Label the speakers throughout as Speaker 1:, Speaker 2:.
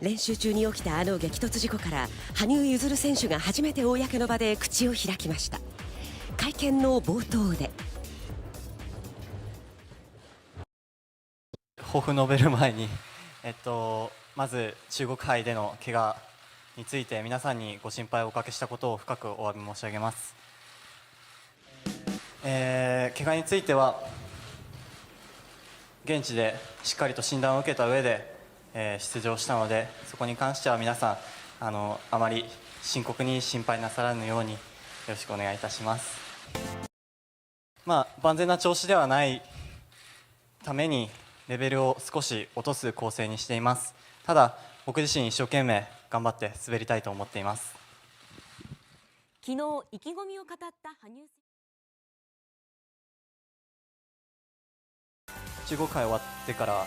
Speaker 1: 練習中に起きたあの激突事故から羽生結弦選手が初めて公の場で口を開きました。会見の冒頭で。
Speaker 2: 抱負述べる前に、えっと、まず中国杯での怪我について皆さんにご心配をおかけしたことを深くお詫び申し上げます、えー怪我については現地でしっかりと診断を受けた上で、えー出場したのでそこに関しては皆さんあのあまり深刻に心配なさらぬようによろしくお願いいたします。まあ万全な調子ではないためにレベルを少し落とす構成にしています。ただ僕自身一生懸命頑張って滑りたいと思っています。
Speaker 3: 昨日意気込みを語った羽生選
Speaker 2: 中国杯終わってから、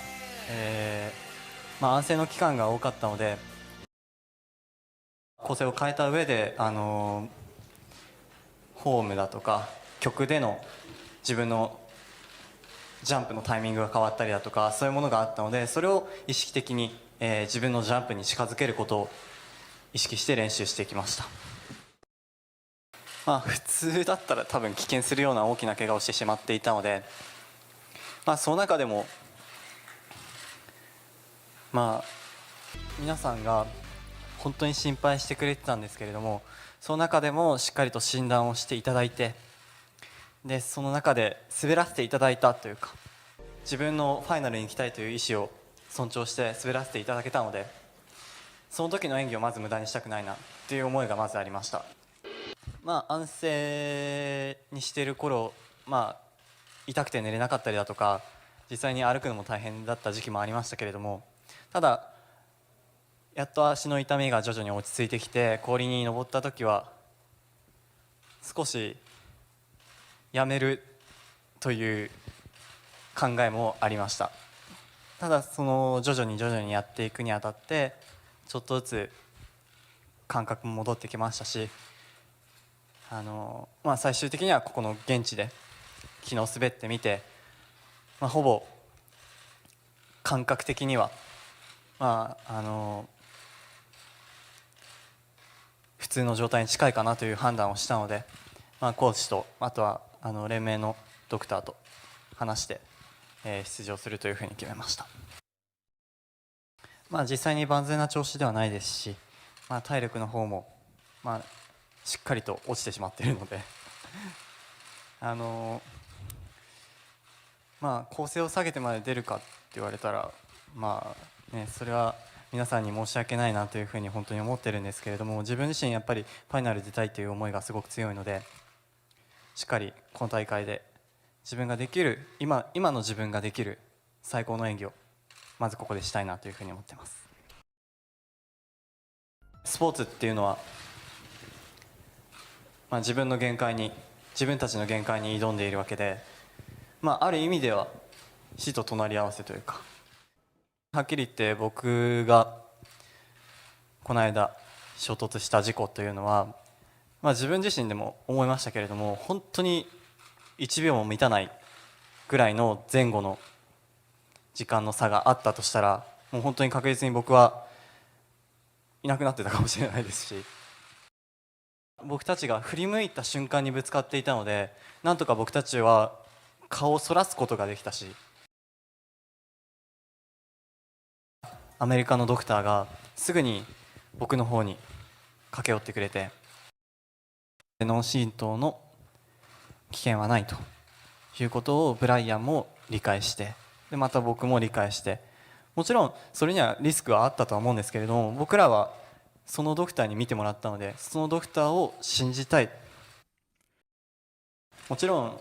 Speaker 2: えーまあ、安静の期間が多かったので構成を変えた上で、あのーフォームだとか曲での自分のジャンプのタイミングが変わったりだとかそういうものがあったのでそれを意識的に、えー自分のジャンプに近づけることを意識して練習してきました。まあ普通だったら多分棄権するような大きな怪我をしてしまっていたのでまあ、その中でも、まあ、皆さんが本当に心配してくれてたんですけれどもその中でもしっかりと診断をしていただいてでその中で滑らせていただいたというか自分のファイナルに行きたいという意思を尊重して滑らせていただけたのでその時の演技をまず無駄にしたくないなっていう思いがまずありました。まあ、安静にしている頃、まあ、痛くて寝れなかったりだとか実際に歩くのも大変だった時期もありましたけれどもただやっと足の痛みが徐々に落ち着いてきて氷に登った時は少しやめるという考えもありました。ただその徐々に徐々にやっていくにあたってちょっとずつ感覚も戻ってきましたしあの、まあ、最終的にはここの現地で昨日滑ってみて、まあ、ほぼ感覚的には、まあ、あの普通の状態に近いかなという判断をしたので、まあ、コーチとあとはあの連盟のドクターと話して、えー出場するというふうに決めました、まあ、実際に万全な調子ではないですし、まあ、体力の方も、まあ、しっかりと落ちてしまっているので あのまあ構成を下げてまで出るかって言われたらまあねそれは皆さんに申し訳ないなというふうに本当に思ってるんですけれども自分自身やっぱりファイナル出たいという思いがすごく強いのでしっかりこの大会で自分ができる今今の自分ができる最高の演技をまずここでしたいなというふうに思ってます。スポーツっていうのは、まあ、自分の限界に自分たちの限界に挑んでいるわけで、まあ、ある意味では死と隣り合わせというかはっきり言って僕がこの間衝突した事故というのは、まあ、自分自身でも思いましたけれども本当に1秒も満たないぐらいの前後の時間の差があったとしたらもう本当に確実に僕はいなくなってたかもしれないですし僕たちが振り向いた瞬間にぶつかっていたのでなんとか僕たちは顔をそらすことができたしアメリカのドクターがすぐに僕の方に駆け寄ってくれて脳震盪の危険はないということをブライアンも理解してでまた僕も理解してもちろんそれにはリスクはあったとは思うんですけれども僕らはそのドクターに見てもらったのでそのドクターを信じたい。もちろん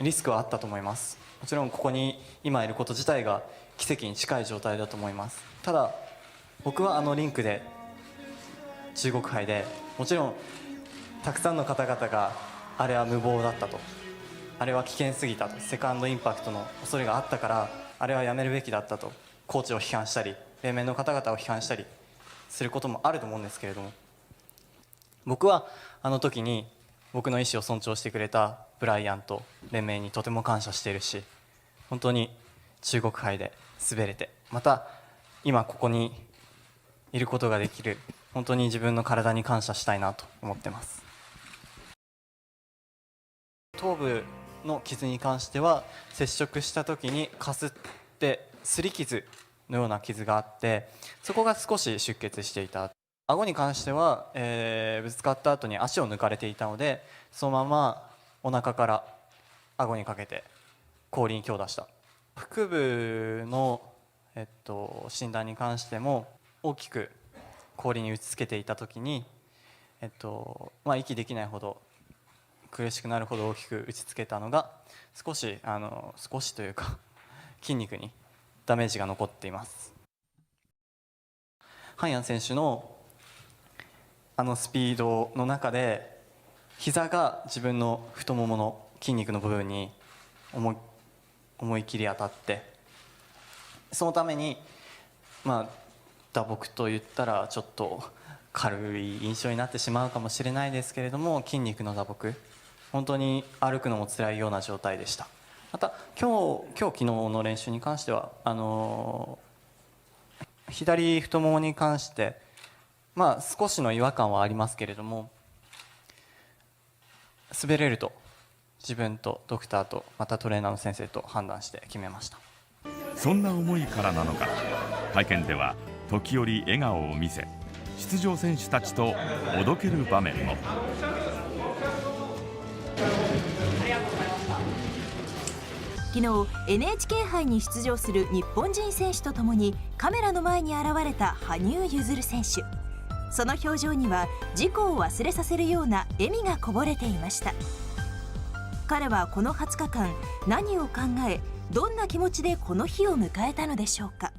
Speaker 2: リスクはあったと思います。もちろんここに今いること自体が奇跡に近い状態だと思います。ただ僕はあのリンクで中国杯でもちろんたくさんの方々があれは無謀だったと。あれは危険すぎたと。セカンドインパクトの恐れがあったからあれはやめるべきだったと。コーチを批判したり連盟の方々を批判したりすることもあると思うんですけれども。僕はあの時に僕の意思を尊重してくれたブライアンと連盟にとても感謝しているし本当に中国杯で滑れてまた今ここにいることができる本当に自分の体に感謝したいなと思ってます。頭部の傷に関しては接触した時にかすって擦り傷のような傷があってそこが少し出血していた。顎に関しては、えーぶつかった後に足を抜かれていたのでそのままお腹から顎にかけて氷に強打した。腹部の、えっと、診断に関しても大きく氷に打ちつけていた時に、えっとまあ、息できないほど苦しくなるほど大きく打ちつけたのが少しあの少しというか筋肉にダメージが残っています。ハンヤン選手のあのスピードの中で膝が自分の太ももの筋肉の部分に思い思い切り当たって。そのためにまあ打撲と言ったらちょっと軽い印象になってしまうかもしれないですけれども筋肉の打撲。本当に歩くのも辛いような状態でした。また今日今日昨日の練習に関してはあの左太ももに関してまあ少しの違和感はありますけれども滑れると自分とドクターとまたトレーナーの先生と判断して決めました。
Speaker 4: そんな思いからなのか。会見では時折笑顔を見せ出場選手たちとおどける場面も。
Speaker 3: 昨日 NHK 杯に出場する日本人選手とともにカメラの前に現れた羽生結弦選手。その表情には事故を忘れさせるような笑みがこぼれていました彼はこの20日間何を考えどんな気持ちでこの日を迎えたのでしょうか。